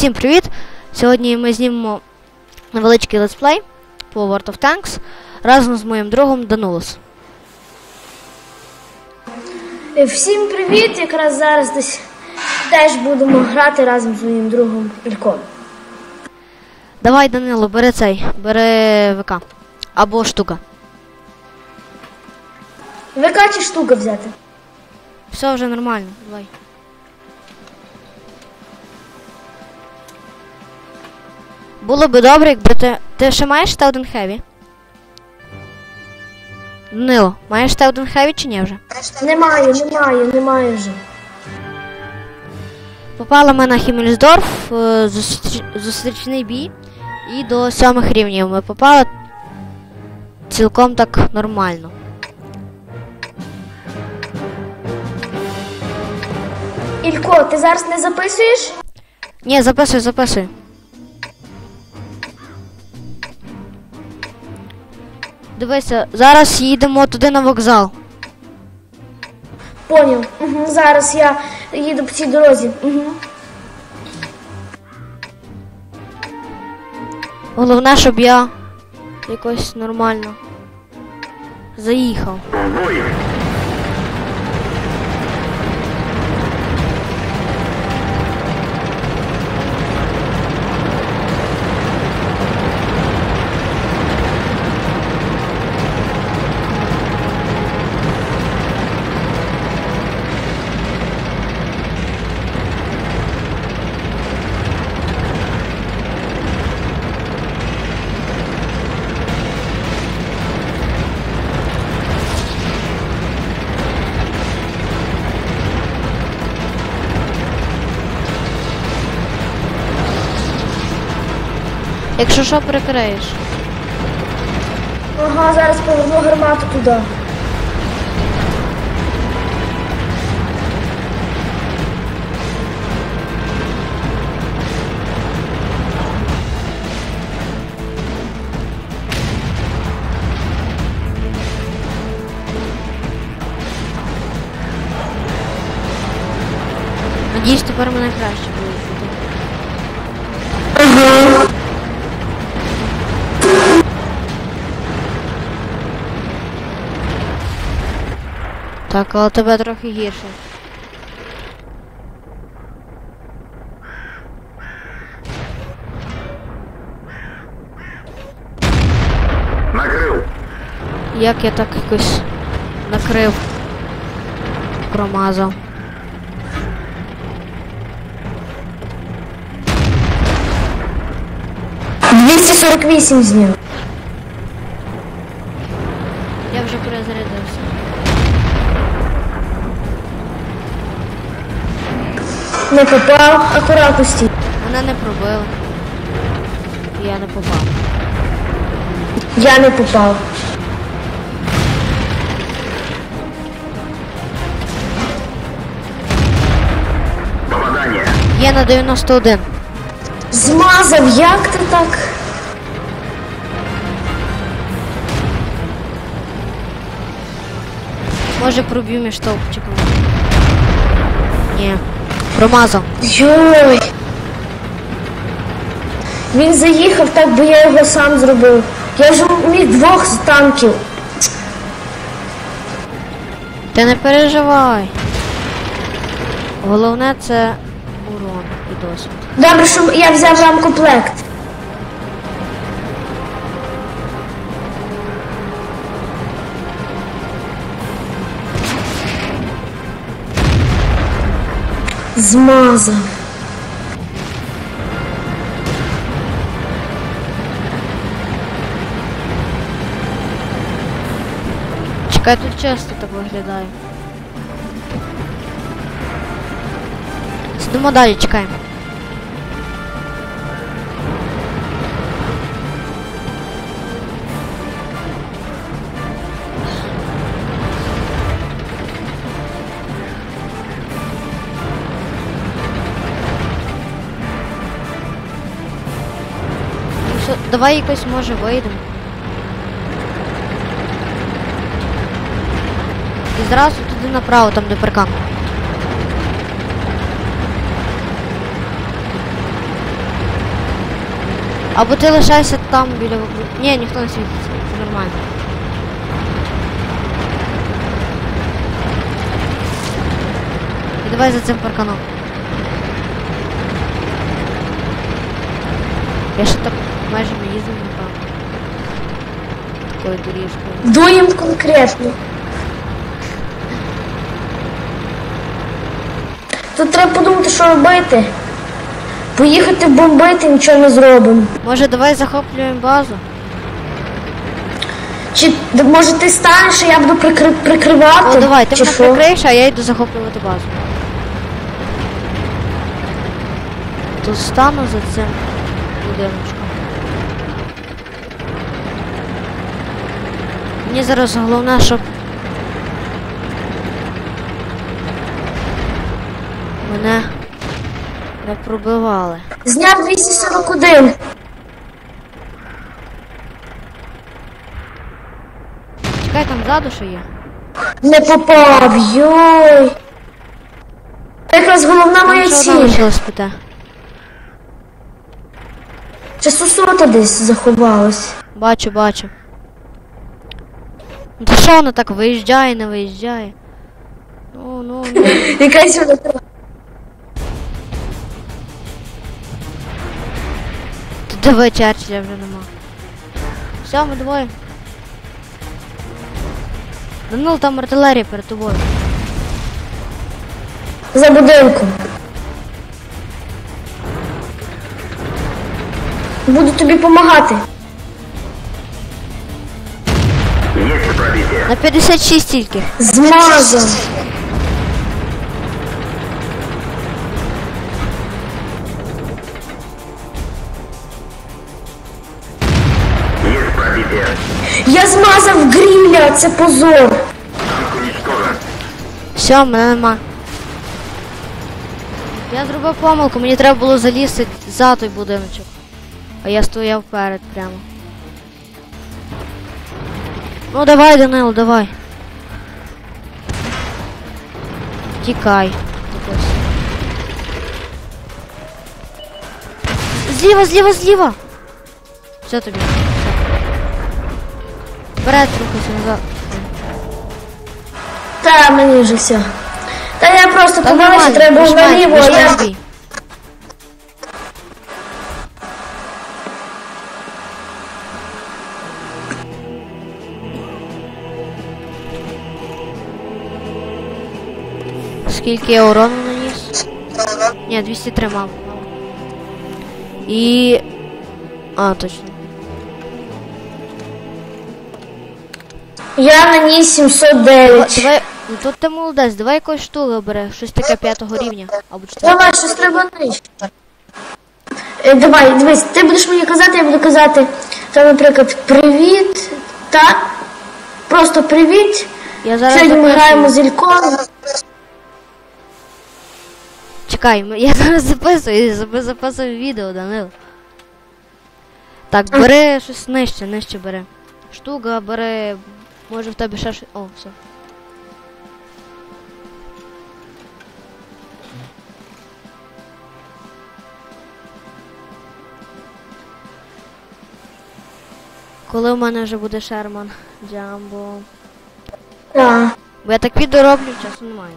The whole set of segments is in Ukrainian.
Всім привіт! Сьогодні ми знімемо невеличкий летсплей по World of Tanks разом з моїм другом Данулос. Всім привіт! Якраз зараз десь теж будемо грати разом з моїм другом Ільком. Давай, Данило, бери цей, бери ВК. Або штука. ВК чи штука взяти? Все вже нормально, давай. Було би добре, якби ти. Ти ще маєш Стауден Хеві? Данило, маєш Стауден Хеві чи ні вже? Немає, немає, немає вже. Попали ми на Хімельсдорф, е, зустріч- зустрічний бій. І до сьомих рівнів ми попали цілком так нормально. Ілько, ти зараз не записуєш? Ні, записуй, записуй. Дивися, зараз їдемо туди на вокзал. Поняв. Угу, зараз я їду по цій дорозі. Угу. Головне, щоб я якось нормально заїхав. Якщо що, прикриєш. Ага, зараз поверну гармату туди. Так, але тебе трохи гірше. Накрив. Як я так якось накрив, промазав. — 248 зняв. Я Не попав, акуратно стій. Мене не пробили. Я не попав. Я не попав. Попадання. Є на 91. Змазав, як ти так? Може проб'ю між стовпчиком. Ні. Промазав. Йой. Він заїхав так, би я його сам зробив. Я ж міг двох з танків. Ти не переживай. Головне це урон і досвід. Добре, що я взяв вам комплект. Змазав. Чекай, тут часто так виглядає. Сидимо далі, чекаємо. Давай якось може вийдемо. І зразу туди направо, там де паркан. Або ти лишайся там біля. Ні, ніхто не світиться. Це нормально. І давай за цим парканом. Я ще так майже не їздив, напевно. Такою доріжкою. Дуєм конкретно. Тут треба подумати, що робити. Поїхати бомбити, нічого не зробимо. Може давай захоплюємо базу? Чи може ти станеш, і я буду прикри- прикривати? О, давай, ти чи мене що? прикриєш, а я йду захоплювати базу. Тут стану за цим будиночком. Мені зараз головне, щоб мене не пробивали. Зняв 241. Чекай, там ззаду що є. Не попав, йой. Якраз головна моя ціль. Чи сусота десь заховалась? Бачу, бачу. Що воно так виїжджає, не виїжджає? Ну, ну, ну. Якась вона трохи. Тут диви Черчилля вже нема. Все, ми двоє. Данил, там артилерія перед тобою. За будинком. Буду тобі допомагати. 56 тільки. Есть пробитие. Я змазав гріля, це позор. Все, мене нема. Я зробив помилку, мені треба було залізти за той будиночок. А я стояв перед прямо. Ну давай, Данило, давай. Тікай. Якось. Зліва, зліва, зліва. Все тобі. Все. Вперед рухайся назад. Та мені вже все. Та я просто Та подумала, що нормально, треба було нажимай, наліво, а нажимай я. Скільки я урону наніс? Ні, 203 мав. І. А, точно. Я наніс 709. Давай. Ну тут ти молодець, давай якось штуку бери, щось таке п'ятого рівня. Або чотири. Давай, щось треба нижче. Е, Давай, дивись, ти будеш мені казати, я буду казати, там, наприклад, привіт, та просто привіт. Я зараз Сьогодні ми записую. граємо з Ільком. Чекай, я зараз записую, записую відео, Данил. Так, бери щось нижче, нижче бери. Штука, бери. Може в тебе ще щось. О, все. Коли в мене вже буде Шерман Джамбо. Бо я так відео роблю, часу немає.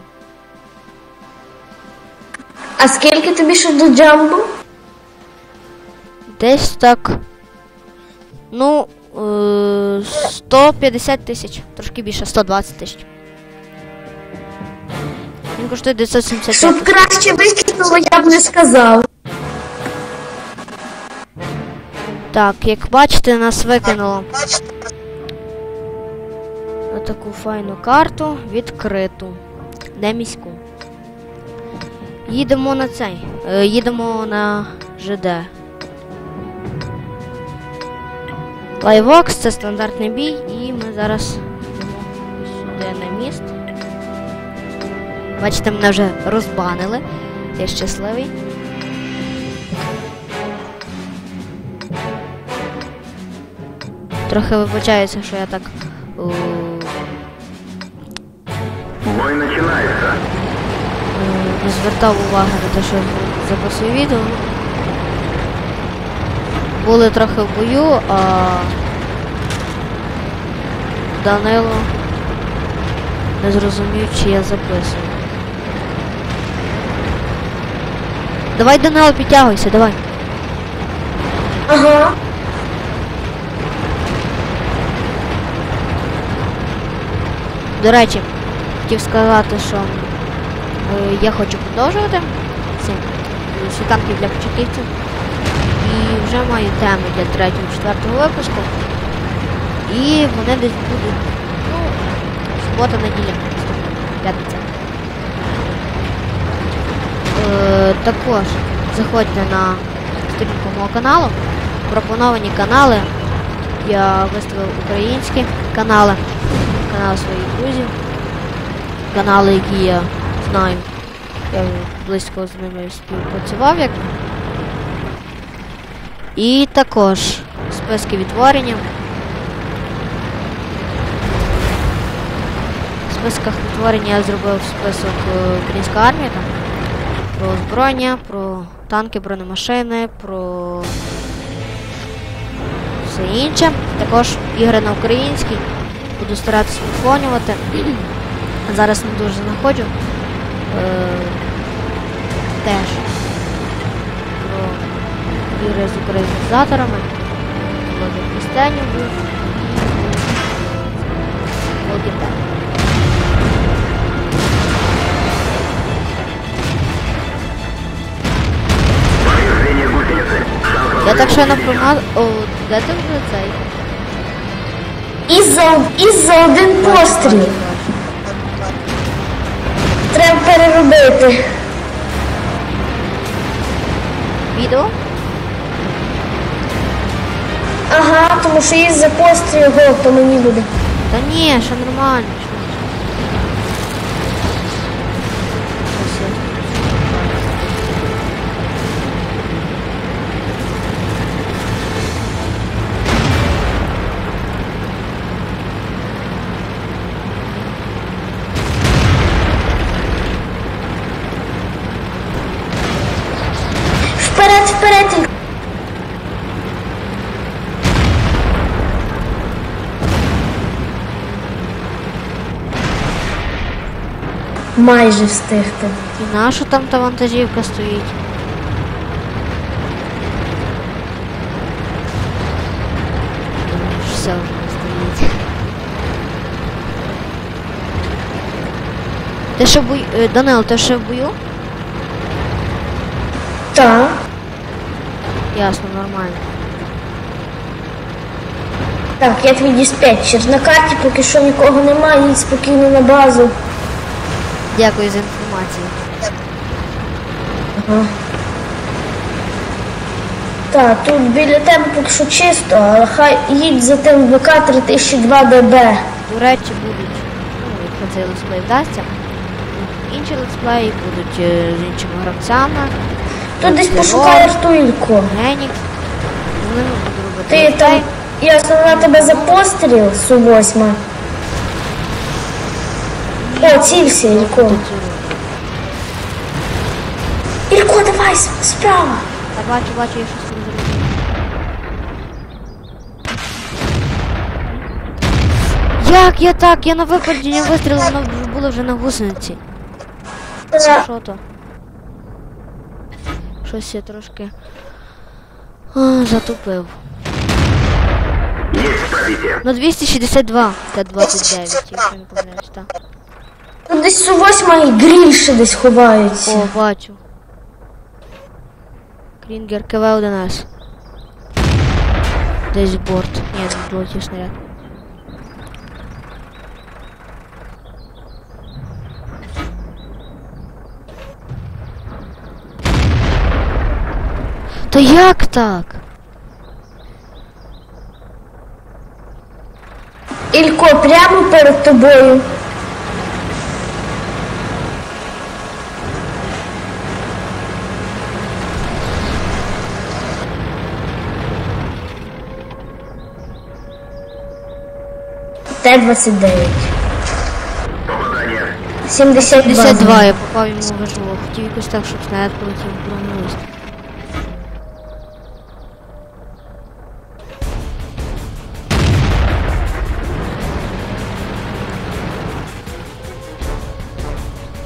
А скільки тобі ще до джамбу? Десь так. Ну, е, 150 тисяч. Трошки більше, 120 тисяч. Він коштує 975 Щоб краще викинуло, я б не сказав. Так, як бачите, нас викинуло. На таку файну карту відкриту. Де міську. Їдемо на цей. е, Їдемо на ЖД. Лайвокс це стандартний бій, і ми зараз сюди на міст. Бачите, мене вже розбанили. Я щасливий. Трохи вибачаюся, що я так. Не звертав уваги на те, що записую відео. були трохи в бою, а Данило не зрозумів, чи я записую. Давай, Данило, підтягуйся, давай. Ага. До речі, хотів сказати, що я хочу продовжувати ці е, світанки для початківців. І вже маю теми для третього, четвертого випуску. І вони десь будуть, ну, субота, неділя, п'ятниця. Е, також заходьте на сторінку мого каналу. Пропоновані канали. Я виставив українські канали, канали своїх друзів, канали, які я знаю. Я близько з ними співпрацював як. І також списки відтворення. В списках відтворення я зробив список е, українська армія там. Про озброєння, про танки, бронемашини, про все інше. Також ігри на українській. Буду старатися виконувати. Зараз не дуже знаходжу. Е, теж про ігри з українізаторами. Володя Костянів був. Шанс Я так ще не промаз... О, де ти вже цей? І за, і за один постріл. Треба переробити. Відео? Ага, тому що є за постріл гол, то мені буде. Та ні, що нормально. Майже встигти. І наша там та вантажівка стоїть? Все вже не стоїть. Ти ще в бою... е, Данил, ти ще в бою? Так. Ясно, нормально. Так, я твій диспетчер. На карті поки що нікого немає, їдь спокійно на базу. Дякую за інформацію. Ага. Так, тут біля тебе поки що чисто, але хай їдь за тим ВК 3002 ДБ. До речі, будуть, ну, якщо цей летсплей вдасться, інші летсплеї будуть е, з іншими гравцями. Тут десь Леон, пошукай Артуїльку. Генікс. З ними буду робити Ти летсплей. там, я основна тебе за постріл, Су-8. Цілься, Ілько. Ілько, давай, справа. Та бачу, бачу, я щось не зробив. Як я так? Я на випередження вистрілила, воно вже було вже на гусениці. Що то? Щось я трошки а, затупив. На 262 Т-29, якщо не помиляюсь, так. Тут десь Су-8 і гріль десь ховаються. О, бачу. Крінгер КВ-1С. Десь борт. Ні, не долетів снаряд. Та як так? Ілько, прямо перед тобою. Т-29. 72. 72, я попав йому в живо. Хотів якось так, щоб снаряд полетів в бронелист.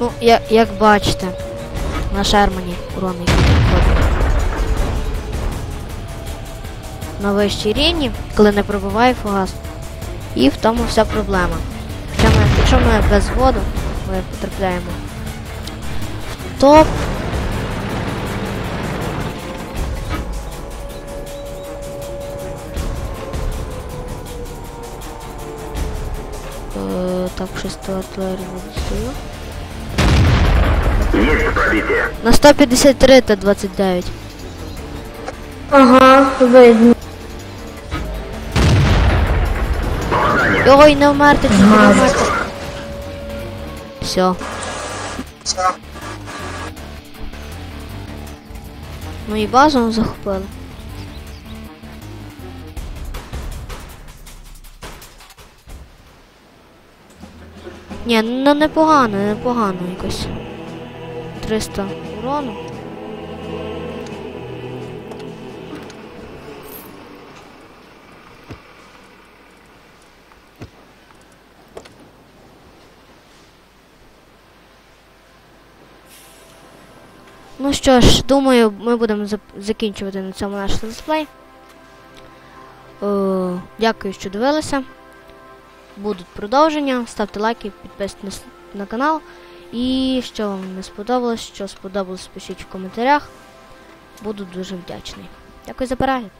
Ну, як, як бачите, на Шермані урон підходить. На вищій рівні, коли не пробиває фугас. І в тому вся проблема. Якщо ми, якщо ми без воду, ми потрапляємо в топ. Е, Так, шесту артилерію відстаю. Есть пробитие. На 153 та 29. Ага, видно. Ой, не вмерти, не вмерти. Все. Ну і базу захопили. Ні, ну непогано, непогано якось. 300 урону. Ну що ж, думаю, ми будемо закінчувати на цьому наш летсплей. Е, дякую, що дивилися. Будуть продовження. Ставте лайки, підписуйтесь на канал. І що вам не сподобалось, що сподобалось, пишіть в коментарях. Буду дуже вдячний. Дякую за перегляд.